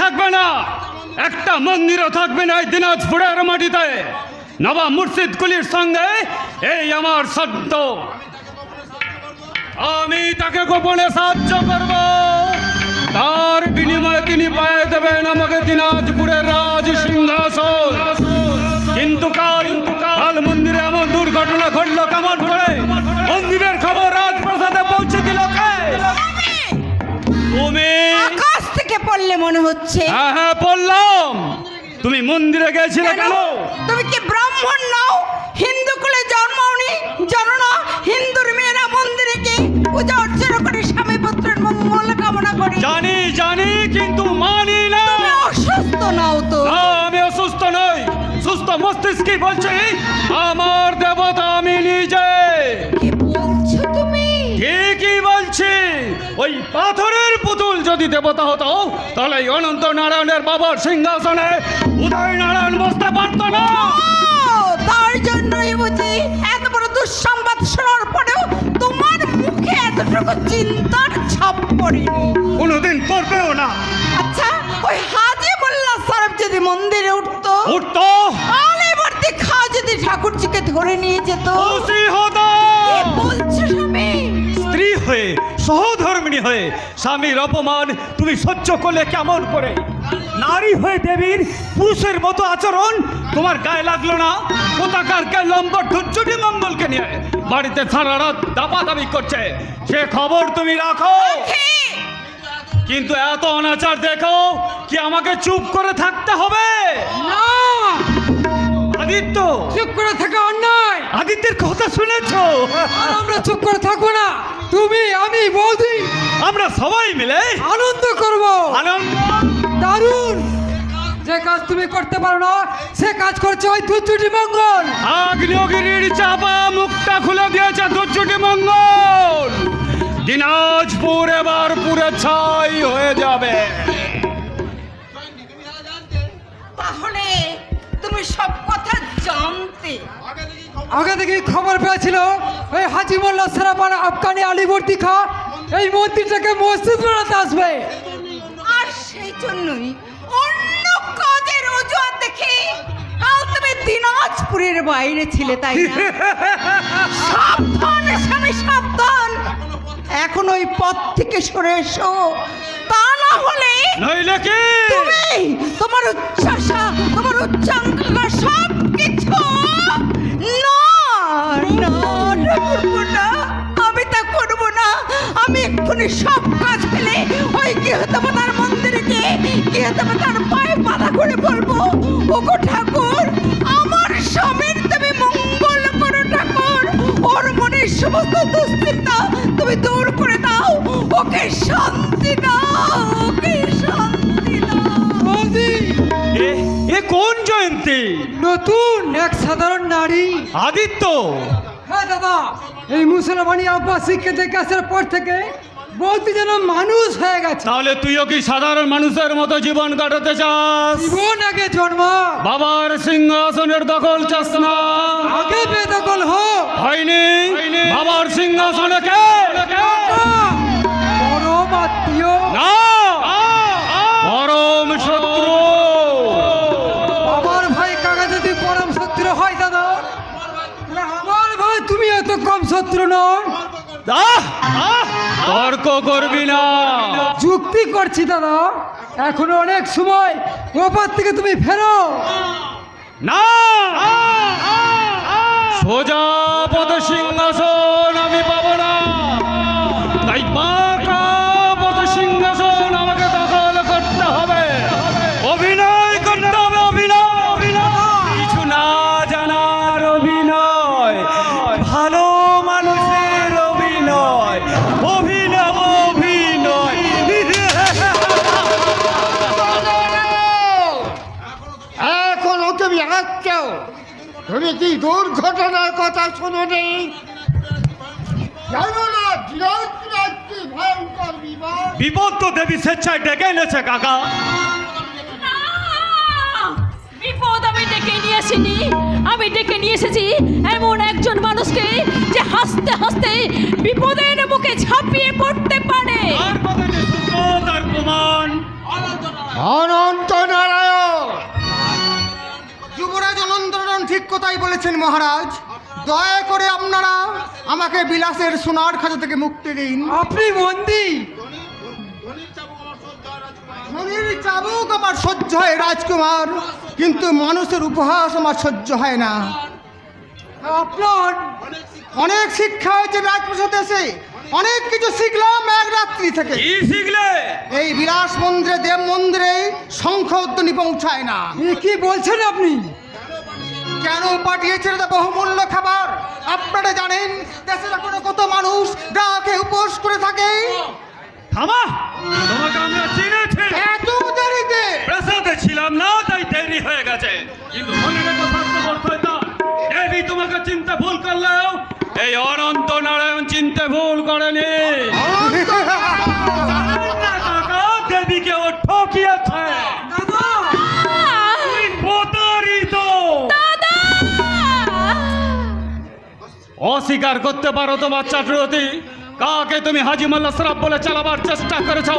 থাকবে না। একটা মন্দিরও থাকবে না এই দিনাজপুরের মাটিতে। নবাব মুর্শিদকুলির সঙ্গে এই আমার সত্য আমি তাকে গোপনে সাহায্য করব। তার বিনিময়ে তিনি পায়ে দেবেন আমাকে দিনাজপুরের রাজ সিংহাসন। মনে হচ্ছে? হ্যাঁ হ্যাঁ বললাম। তুমি মন্দিরে গেছিলে কেন? তুমি কি ব্রাহ্মণ নাও? হিন্দু কুলে জন্মাওনি জানো না? হিন্দুর মেয়েরা মন্দিরে গিয়ে পূজা অর্চনা করে স্বামী পুত্রের মঙ্গল কামনা করে। জানি জানি কিন্তু মানি না। তুমি অসুস্থ নাও তো। আমি অসুস্থ নই। সুস্থ মস্তিষ্কে বলছি আমার দেবতা যদি দেবতা হতো তাহলে অনন্ত নারায়ণের বাবার সিংহাসনে উদয় নারায়ণ বসতে পারতো না। তার জন্যই বুঝি এত বড় দুঃসংবাদ শোনার পরেও তোমার মুখে এতটুকু চিন্তার ছাপ পড়েনি। কোনোদিন পড়বেও না। আচ্ছা ওই হাজি মোল্লা সাহেব যদি মন্দিরে উঠতো? উঠতো। আলেবর্তী খা যদি ঠাকুরজিকে ধরে নিয়ে যেত? খুশি হতো। বলছো স্বামী? স্ত্রী হয়ে সহধর্মিণী হয়ে স্বামীর অপমান তুমি সহ্য করলে কেমন করে? নারী হয়ে দেবীর পুরুষের মতো আচরণ তোমার গায়ে লাগল না? কোথাকার কে লম্বর ধুজ্জুটি মঙ্গলকে নিয়ে বাড়িতে সারা রাত দাপাদাপি করছে? সে খবর তুমি রাখো। কিন্তু এত অনাচার দেখো কি আমাকে চুপ করে থাকতে হবে? না। আদিত্য! চুপ করে থাকা অন্যায়! আদিত্যের কথা শুনেছো? আর আমরা চুপ করে থাকব না। তুমি আমি বৌদি। আমরা সবাই মিলে আনন্দ করব। আনন্দ। দারুণ! যে কাজ তুমি করতে পারো না সে কাজ করছে ওই দুচুটি মঙ্গল। আগ্নেয়গিরির চাপা মুখটা খুলে দিয়েছে দুর্যোটি মঙ্গল। দিনাজপুর এবার পুরে ছাই হয়ে যাবে। তাহলে তুমি সব জানতে আগে থেকে খবর পেয়েছিল ওই হাজি মোল্লা সেরাপান আফগানি আলিবর্দি খা এই মন্দিরটাকে মসজিদ বানাতে আসবে। আর সেই জন্যই অন্য কাজের অজুহাত দেখে কাল তুমি দিনাজপুরের বাইরে ছিলে তাই না? সাবধান স্বামী সাবধান। এখন ওই পথ থেকে সরে এসো। তা না হলে নইলে কি? তুমি তোমার উচ্চাসা তোমার উচ্চাঙ্গা সব কিছু আমি সব কাজ ফেলে ওই গৃহদেবতার মন্দিরে গিয়ে গৃহদেবতার পায়ে বাধা করে বলব ওগো ঠাকুর আমার স্বামীর তুমি মঙ্গল করো ঠাকুর। ওর মনের সমস্ত দুশ্চিন্তা তুমি দূর করে দাও। ওকে শান্তি দাও ওকে শান্তি দাও। বৌদি এ এ কোন জয়ন্তী? নতুন এক সাধারণ নারী। আদিত্য। হ্যাঁ দাদা এই মুসলমানি আব্বাসীকে দেখে আসার পর থেকে বৌদি যেন মানুষ হয়ে গেছে। তাহলে তুইও কি সাধারণ মানুষের মতো জীবন কাটাতে চাস? জীবন আগে জন্ম। বাবার সিংহাসনের দখল চাস না? আগে বেদখল হোক। হয়নি? বাবার সিংহাসনে কে? পরম আত্মীয়। না! পরম শত্রু। আমার ভাই কাকা যদি পরম শত্রু হয় দাদা আমার ভাই তুমি এত কম শত্রু নয়। আহ! তর্ক করবি না। যুক্তি করছি দাদা। এখনও অনেক সময় ওপার থেকে তুমি ফেরো। না। সোজা পদ সিংহাসন। তুমি কি দুর্ঘটনার কথা শোনো নেই। জানো না ভয়ঙ্কর বিপদ বিপদ তো দেবী স্বেচ্ছায় ডেকে এনেছে কাকা। বিপদ আমি ডেকে নিয়ে আসিনি। আমি ডেকে নিয়ে এসেছি এমন একজন মানুষকে যে হাসতে হাসতে বিপদের মুখে ঝাঁপিয়ে পড়তে পারে। বলেছেন মহারাজ দয়া করে আপনারা আমাকে বিলাসের সোনার খাজা থেকে মুক্তি দিন। আপনি মন্দি। ধনির চাবুক আমার সহ্য হয় রাজকুমার কিন্তু মানুষের উপহাস আমার সহ্য হয় না। আপনার অনেক শিক্ষা হয়েছে রাজপ্রসাদ এসে অনেক কিছু শিখলাম এক রাত্রি থেকে। শিখলে? এই বিলাস মন্দিরে দেব মন্দিরে শঙ্খ উদ্যনি পৌঁছায় না। কি বলছেন আপনি? কেন পাঠিয়েছে এটা বহুমূল্য খাবার? আপনারা জানেন দেশের এখনও কত মানুষ ডাকে উপোস করে থাকে? থামা! তোমাকে আমরা চিনেছি। এত দেরিতে? প্রাসাদে ছিলাম না তাই দেরি হয়ে গেছে। কিন্তু মনে রেখো সত্যবর্ততা দেবী তোমাকে চিনতে ভুল করলেও এই অনন্ত নারায়ণ চিনতে ভুল করেনি। অস্বীকার করতে পারো তোমার চাটুরতি। কাকে তুমি হাজি মোল্লা সরাব বলে চালাবার চেষ্টা করেছ?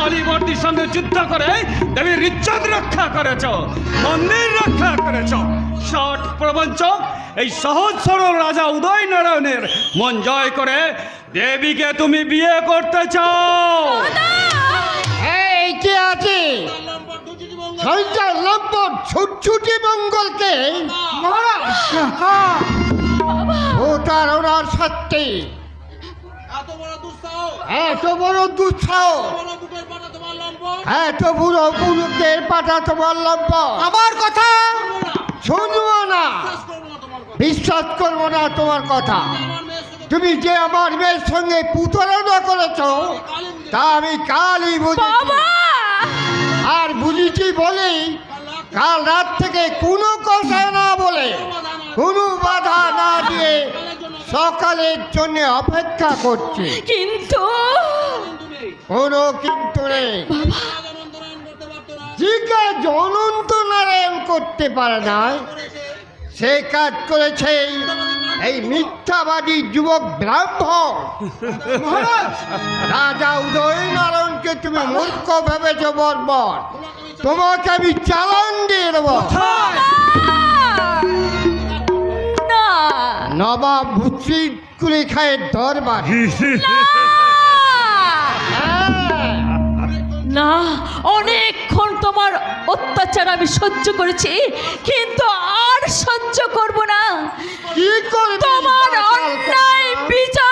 আলিবর্দির সঙ্গে যুদ্ধ করে দেবীর ইজ্জত রক্ষা করেছ মন্দির রক্ষা করেছ। ষট প্রবঞ্চক এই সহজ সরল রাজা উদয় নারায়ণের মন জয় করে দেবীকে তুমি বিয়ে করতে চাও। এই কে আছে? লম্বন ছুটছুটি মঙ্গলকে। মহারাজ। ওনার সত্যি এত বড় দুঃসাহ এত বুড়ো বুড়ুকের পাটা তোমার লম্ব আমার কথা? শুনব না। বিশ্বাস করব না তোমার কথা। তুমি যে আমার মেয়ের সঙ্গে পুতরণা করেছ তা আমি কালই বুঝেছি। আর বুঝেছি বলেই কাল রাত থেকে কোনো কথা না বলে। কোনো বাধা না দিয়ে সকালের জন্য অপেক্ষা করছি। কিন্তু কোনো কিন্তু নেই। কাজ নারায়ণ করতে পারে না সে কাজ করেছে এই মিথ্যাবাদী যুবক ব্রাহ্মণ। রাজা উদয় নারায়ণকে তুমি মূর্খ ভেবেছ বর্বর। তোমাকে আমি চালান দিয়ে দেবো। নবাব কুলি খায়ের দরবার। না অনেকক্ষণ তোমার অত্যাচার আমি সহ্য করেছি কিন্তু আর সহ্য করব না। কি তোমার অন্যায় বিচারের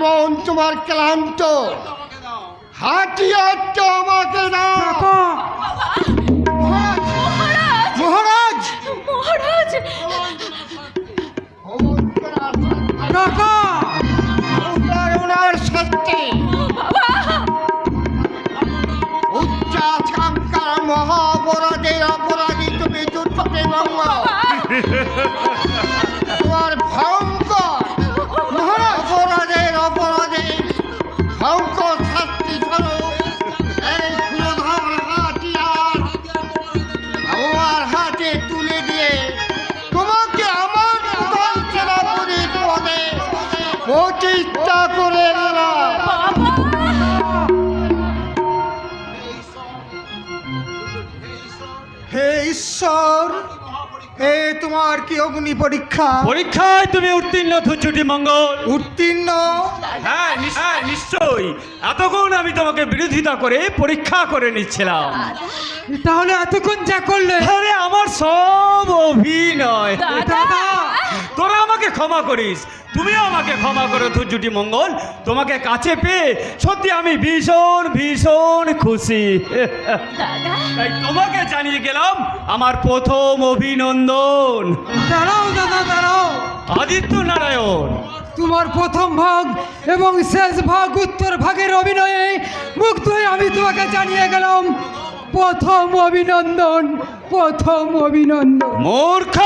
মন তোমার ক্লান্ত। হাতিয়ার তো আমাকে দাও। মহারাজ! মহারাজ! কাকা মহাপরাধের অপরাধী তুমি দুর্গতে বঙ্গ প্রতিষ্ঠা করে দিলাম হে ঈশ্বর। হে তোমার কি অগ্নি পরীক্ষা? পরীক্ষায় তুমি উত্তীর্ণ ধুচুটি মঙ্গল। উত্তীর্ণ? হ্যাঁ নিশ- হ্যাঁ নিশ্চয়ই। এতক্ষণ আমি তোমাকে বিরোধিতা করে পরীক্ষা করে নিচ্ছিলাম। তাহলে এতক্ষণ যা করলে? আরে আমার সব অভিনয়। দাদা। তোরা আমাকে ক্ষমা করিস। তুমিও আমাকে ক্ষমা করো ধুজুটি মঙ্গল। তোমাকে কাছে পেয়ে সত্যি আমি ভীষণ ভীষণ খুশি। তাই তোমাকে জানিয়ে গেলাম আমার প্রথম অভিনন্দন। দাঁড়াও দাদা দাঁড়াও। আদিত্য নারায়ণ তোমার প্রথম ভাগ এবং শেষ ভাগ উত্তর ভাগের অভিনয়ে মুগ্ধ হয়ে আমি তোমাকে জানিয়ে গেলাম প্রথম অভিনন্দন প্রথম অভিনন্দন। মূর্খ!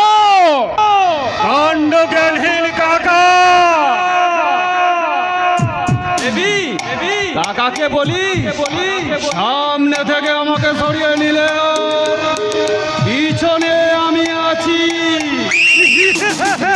কাণ্ডজ্ঞানহীন কাকা! কাকাকে বলি বলি সামনে থেকে আমাকে সরিয়ে নিলে। পিছনে ha, ha.